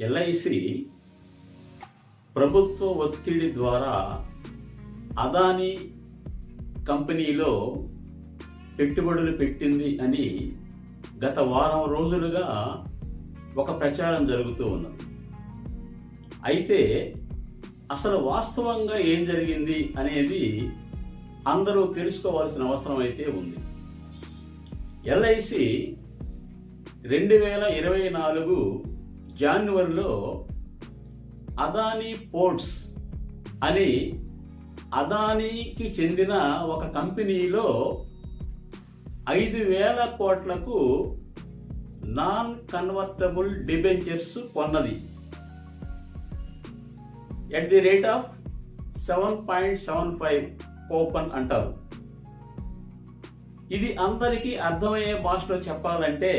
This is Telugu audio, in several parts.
ఎల్ఐసి ప్రభుత్వ ఒత్తిడి ద్వారా అదానీ కంపెనీలో పెట్టుబడులు పెట్టింది అని గత వారం రోజులుగా ఒక ప్రచారం జరుగుతూ ఉన్నది. అయితే అసలు వాస్తవంగా ఏం జరిగింది అనేది అందరూ తెలుసుకోవాల్సిన అవసరం అయితే ఉంది. ఎల్ఐసి రెండు వేల ఇరవై నాలుగు జాన్వరిలో అదానీ పోర్ట్స్ అని అదానీకి చెందిన ఒక కంపెనీలో ఐదు వేల కోట్లకు నాన్ కన్వర్టబుల్ డిబెంచర్స్ కొన్నది. At the rate of seven point seven five coupon అంటారు. ఇది అందరికీ అర్థమయ్యే భాషలో చెప్పాలంటే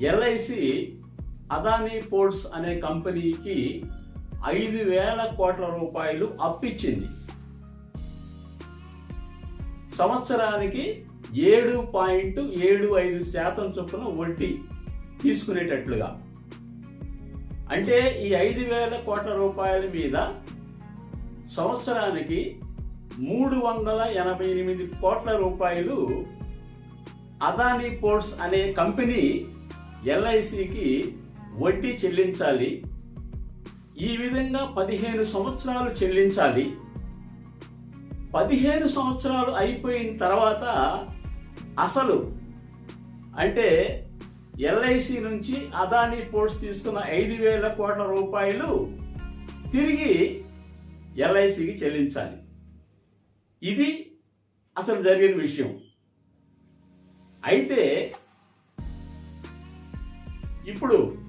ఎల్ఐసి అదానీ పోర్ట్స్ అనే కంపెనీకి ఐదు వేల కోట్ల రూపాయలు అప్పిచ్చింది. సంవత్సరానికి ఏడు పాయింట్ ఏడు ఐదు శాతం చొప్పున వడ్డీ తీసుకునేటట్లుగా. అంటే ఈ ఐదు వేల కోట్ల రూపాయల మీద సంవత్సరానికి మూడు వందల ఎనభై ఎనిమిది కోట్ల రూపాయలు అదానీ పోర్ట్స్ అనే కంపెనీ ఎల్ఐసికి వడ్డీ చెల్లించాలి. ఈ విధంగా పదిహేను సంవత్సరాలు చెల్లించాలి. పదిహేను సంవత్సరాలు అయిపోయిన తర్వాత అసలు అంటే ఎల్ఐసి నుంచి అదానీ పోర్ట్స్ తీసుకున్న ఐదు వేల కోట్ల రూపాయలు తిరిగి ఎల్ఐసికి చెల్లించాలి. ఇది అసలు జరిగిన విషయం. అయితే ఇప్పుడు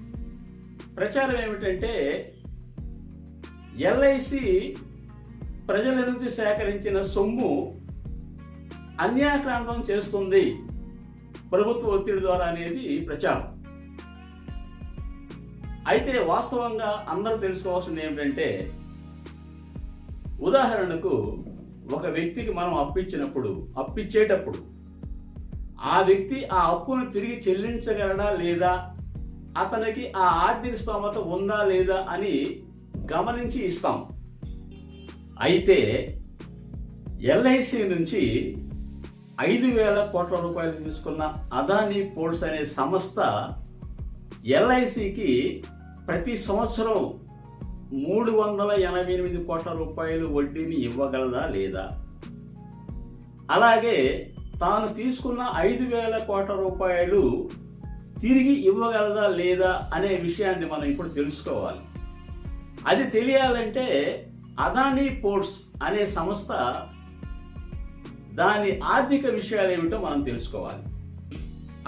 ప్రచారం ఏమిటంటే ఎల్ఐసి ప్రజల నుంచి సేకరించిన సొమ్ము అన్యాక్రాంతం చేస్తుంది? ప్రభుత్వ ఒత్తిడి ద్వారా అనేది ప్రచారం. అయితే వాస్తవంగా అందరూ తెలుసుకోవాల్సింది ఏమిటంటే ఉదాహరణకు ఒక వ్యక్తికి మనం అప్పిచ్చినప్పుడు అప్పిచ్చేటప్పుడు ఆ వ్యక్తి ఆ అప్పును తిరిగి చెల్లించగలడా లేదా అతనికి ఆ ఆర్థిక స్తోమత ఉందా లేదా అని గమనించి ఇస్తాం. అయితే ఎల్ఐసి నుంచి ఐదు వేల కోట్ల రూపాయలు తీసుకున్న అదానీ పోర్ట్స్ అనే సంస్థ ఎల్ఐసికి ప్రతి సంవత్సరం మూడు వందల ఎనభై ఎనిమిది కోట్ల రూపాయలు వడ్డీని ఇవ్వగలదా లేదా? అలాగే తాను తీసుకున్న ఐదు వేల కోట్ల రూపాయలు తిరిగి ఇవ్వగలదా లేదా అనే విషయాన్ని మనం ఇప్పుడు తెలుసుకోవాలి. అది తెలియాలంటే అదానీ పోర్ట్స్ అనే సంస్థ దాని ఆర్థిక విషయాలు ఏమిటో మనం తెలుసుకోవాలి.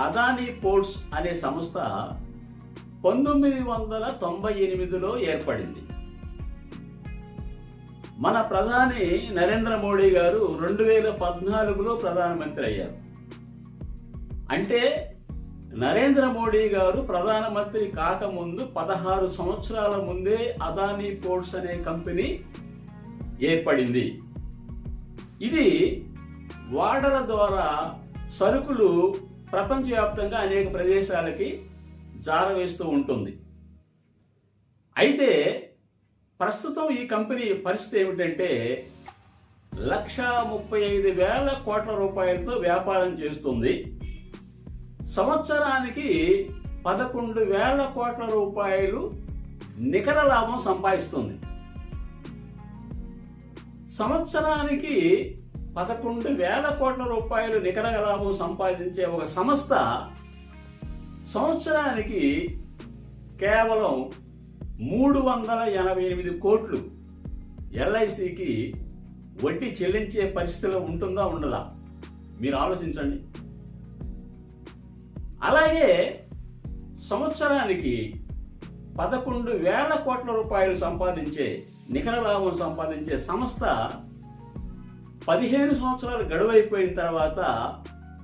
అదానీ పోర్ట్స్ అనే సంస్థ పంతొమ్మిది వందల తొంభై ఎనిమిదిలో ఏర్పడింది. మన ప్రధాని నరేంద్ర మోడీ గారు రెండు వేల పద్నాలుగులో ప్రధానమంత్రి అయ్యారు. అంటే నరేంద్ర మోడీ గారు ప్రధానమంత్రి కాకముందు పదహారు సంవత్సరాల ముందే అదానీ పోర్ట్స్ అనే కంపెనీ ఏర్పడింది. ఇది వాడల ద్వారా సరుకులు ప్రపంచవ్యాప్తంగా అనేక ప్రదేశాలకి జారవేస్తూ ఉంటుంది. అయితే ప్రస్తుతం ఈ కంపెనీ పరిస్థితి ఏమిటంటే లక్ష ముప్పై ఐదు వేల కోట్ల రూపాయలతో వ్యాపారం చేస్తుంది. సంవత్సరానికి పదకొండు వేల కోట్ల రూపాయలు నికర లాభం సంపాదిస్తుంది. సంవత్సరానికి పదకొండు వేల కోట్ల రూపాయలు నికర లాభం సంపాదించే ఒక సంస్థ సంవత్సరానికి కేవలం మూడు వందల ఎనభై ఎనిమిది కోట్లు ఎల్ఐసికి వడ్డీ చెల్లించే పరిస్థితిలో ఉంటుందా ఉండదా? మీరు ఆలోచించండి. అలాగే సంవత్సరానికి పదకొండు వేల కోట్ల రూపాయలు సంపాదించే నికర లాభం సంపాదించే సంస్థ పదిహేను సంవత్సరాలు గడువైపోయిన తర్వాత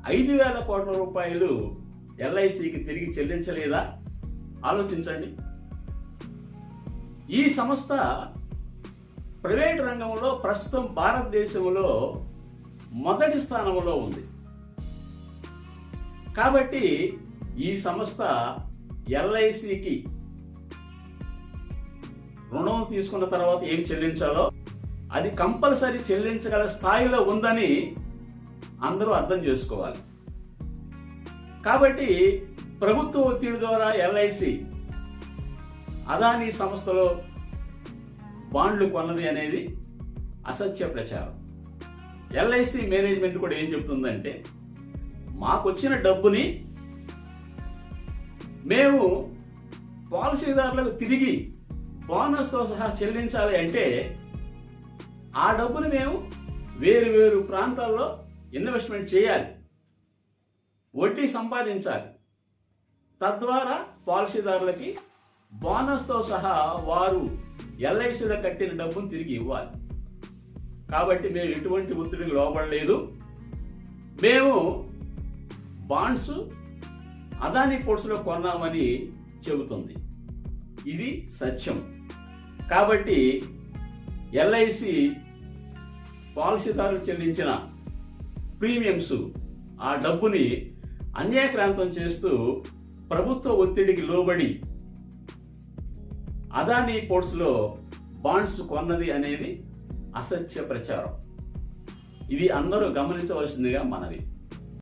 ఐదు వేల కోట్ల రూపాయలు ఎల్ఐసికి తిరిగి చెల్లించలేదా? ఆలోచించండి. ఈ సంస్థ ప్రైవేట్ రంగంలో ప్రస్తుతం భారతదేశంలో మొదటి స్థానంలో ఉంది. కాబట్టి ఈ సంస్థ ఎల్ఐసికి రుణం తీసుకున్న తర్వాత ఏం చెల్లించాలో అది కంపల్సరీ చెల్లించగల స్థాయిలో ఉందని అందరూ అర్థం చేసుకోవాలి. కాబట్టి ప్రభుత్వ ఒత్తిడి ద్వారా ఎల్ఐసి అదానీ సంస్థలో బాండ్లు కొన్నది అనేది అసత్య ప్రచారం. ఎల్ఐసి మేనేజ్మెంట్ కూడా ఏం చెప్తుందంటే మాకొచ్చిన డబ్బుని మేము పాలసీదారులకు తిరిగి బోనస్తో సహా చెల్లించాలి అంటే ఆ డబ్బుని మేము వేరు వేరు ప్రాంతాల్లో ఇన్వెస్ట్మెంట్ చేయాలి. వడ్డీ సంపాదించాలి. తద్వారా పాలసీదారులకి బోనస్తో సహా వారు ఎల్ఐసిలో కట్టిన డబ్బును తిరిగి ఇవ్వాలి. కాబట్టి మేము ఎటువంటి ఒత్తిడికి లోపడలేదు మేము బాండ్స్ అదానీ పోర్ట్స్లో కొన్నామని చెబుతుంది. ఇది సత్యం. కాబట్టి ఎల్ఐసి పాలసీదారులు చెల్లించిన ప్రీమియంస్ ఆ డబ్బుని అన్యాక్రాంతం చేస్తూ ప్రభుత్వ ఒత్తిడికి లోబడి అదానీ పోర్ట్స్లో బాండ్స్ కొన్నది అనేది అసత్య ప్రచారం. ఇది అందరూ గమనించవలసిందిగా మనవి.